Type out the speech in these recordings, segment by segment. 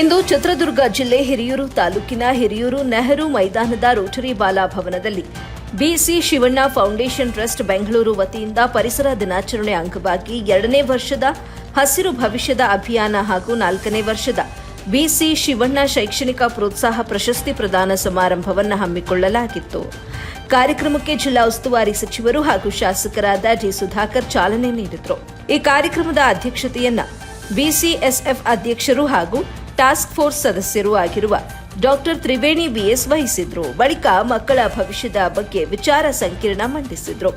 ಇಂದು ಚಿತ್ರದುರ್ಗ ಜಿಲ್ಲೆ ಹಿರಿಯೂರು ತಾಲೂಕಿನ ಹಿರಿಯೂರು ನೆಹರು ಮೈದಾನದ ರೋಟರಿ ಬಾಲಾ ಭವನದಲ್ಲಿ B C Shivanna foundation trust Bengaluru ವತಿಯಿಂದ ಪರಿಸರ ದಿನಾಚರಣೆ ಅಂಗವಾಗಿ ಎರಡನೇ ವರ್ಷದ ಹಸಿರು ಭವಿಷ್ಯದ ಅಭಿಯಾನ ಹಾಗೂ ನಾಲ್ಕನೇ ವರ್ಷದ ಬಿಸಿ ಶಿವಣ್ಣ ಶೈಕ್ಷಣಿಕ ಪ್ರೋತ್ಸಾಹ ಪ್ರಶಸ್ತಿ ಪ್ರದಾನ ಸಮಾರಂಭವನ್ನು ಹಮ್ಮಿಕೊಳ್ಳಲಾಗಿತ್ತು. ಕಾರ್ಯಕ್ರಮಕ್ಕೆ ಜಿಲ್ಲಾ ಉಸ್ತುವಾರಿ ಸಚಿವರು ಹಾಗೂ ಶಾಸಕರಾದ ಜಿ ಸುಧಾಕರ್ ಚಾಲನೆ ನೀಡಿದರು. ಈ ಕಾರ್ಯಕ್ರಮದ ಅಧ್ಯಕ್ಷತೆಯನ್ನ ಬಿಸಿಎಸ್ಎಫ್ ಅಧ್ಯಕ್ಷರು ಹಾಗೂ ಟಾಸ್ಕ್ ಫೋರ್ಸ್ ಸದಸ್ಯರು ಆಗಿರುವ ಡಾಕ್ಟರ್ ತ್ರಿವೇಣಿ ಬಿಎಸ್ ವಹಿಸಿದ್ರು. ಬಳಿಕ ಮಕ್ಕಳ ಭವಿಷ್ಯದ ಬಗ್ಗೆ ವಿಚಾರ ಸಂಕಿರಣ ಮಂಡಿಸಿದ್ರು.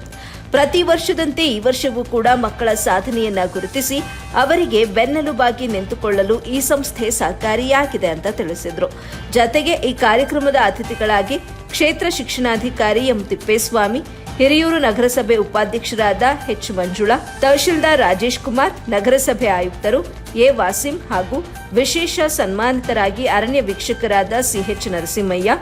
ಪ್ರತಿ ವರ್ಷದಂತೆ ಈ ವರ್ಷವೂ ಕೂಡ ಮಕ್ಕಳ ಸಾಧನೆಯನ್ನ ಗುರುತಿಸಿ ಅವರಿಗೆ ಬೆನ್ನೆಲುಬಾಗಿ ನಿಂತುಕೊಳ್ಳಲು ಈ ಸಂಸ್ಥೆ ಸಹಕಾರಿಯಾಗಿದೆ ಅಂತ ತಿಳಿಸಿದ್ರು. ಜತೆಗೆ ಈ ಕಾರ್ಯಕ್ರಮದ ಅತಿಥಿಗಳಾಗಿ ಕ್ಷೇತ್ರ ಶಿಕ್ಷಣಾಧಿಕಾರಿ ಎಂ ತಿಪ್ಪೇಸ್ವಾಮಿ ಹಿರಿಯೂರು ನಗರಸಭೆ ಉಪಾಧ್ಯಕ್ಷರಾದ ಎಚ್ ಮಂಜುಳಾ, ತಹಶೀಲ್ದಾರ್ ರಾಜೇಶ್ ಕುಮಾರ್, ನಗರಸಭೆ ಆಯುಕ್ತರು ಎ ವಾಸಿಂ ಹಾಗೂ ವಿಶೇಷ ಸನ್ಮಾನಿತರಾಗಿ ಅರಣ್ಯ ವೀಕ್ಷಕರಾದ ಸಿಎಚ್ ನರಸಿಂಹಯ್ಯ,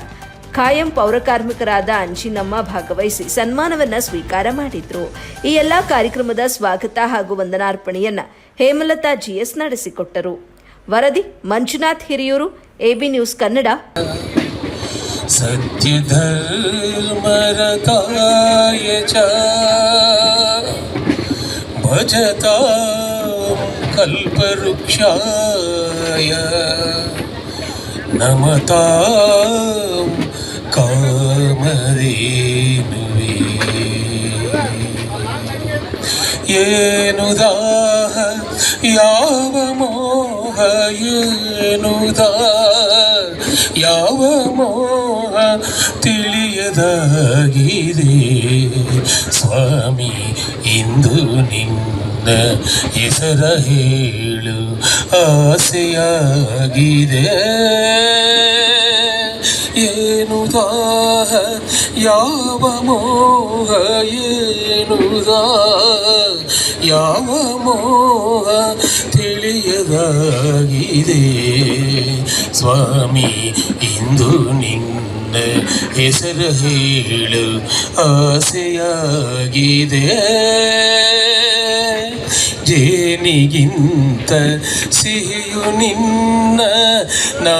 ಖಾಯಂ ಪೌರಕಾರ್ಮಿಕರಾದ ಅಂಜಿನಮ್ಮ ಭಾಗವಹಿಸಿ ಸನ್ಮಾನವನ್ನ ಸ್ವೀಕಾರ ಮಾಡಿದ್ರು. ಈ ಎಲ್ಲಾ ಕಾರ್ಯಕ್ರಮದ ಸ್ವಾಗತ ಹಾಗೂ ವಂದನಾರ್ಪಣೆಯನ್ನ ಹೇಮಲತಾ ಜಿಎಸ್ ನಡೆಸಿಕೊಟ್ಟರು. ವರದಿ ಮಂಜುನಾಥ್ ಹಿರಿಯೂರು, ಎಬಿ ನ್ಯೂಸ್ ಕನ್ನಡ. सत्यधर्मरताय च भजतां कल्पवृक्षाय नमतां कामधेनुवे ಏನುದಾಹ ಯಾವ ಮೋಹ ಏನುದಾ ಯಾವ ಮೋಹ ತಿಳಿಯದಾಗಿದೆ. ಸ್ವಾಮಿ, ಇಂದು ನಿನ್ನ ಹೆಸರ ಹೇಳು. ಆಸೆಯಾಗಿದೆ. ಏನು ದಾಹ? ಯಾವ ಮೋಹ? ಏನು ಯಾವ ಮೋಹ? ತಿಳಿಯದಾಗಿದೆ. ಸ್ವಾಮಿ ಇಂದು ನಿನ್ನ ಹೆಸರು ಹೇಳು ಆಸೆಯಾಗಿದೆ. ಜೇನಿಗಿಂತ ಸಿಹಿಯು ನಿನ್ನ ನಾ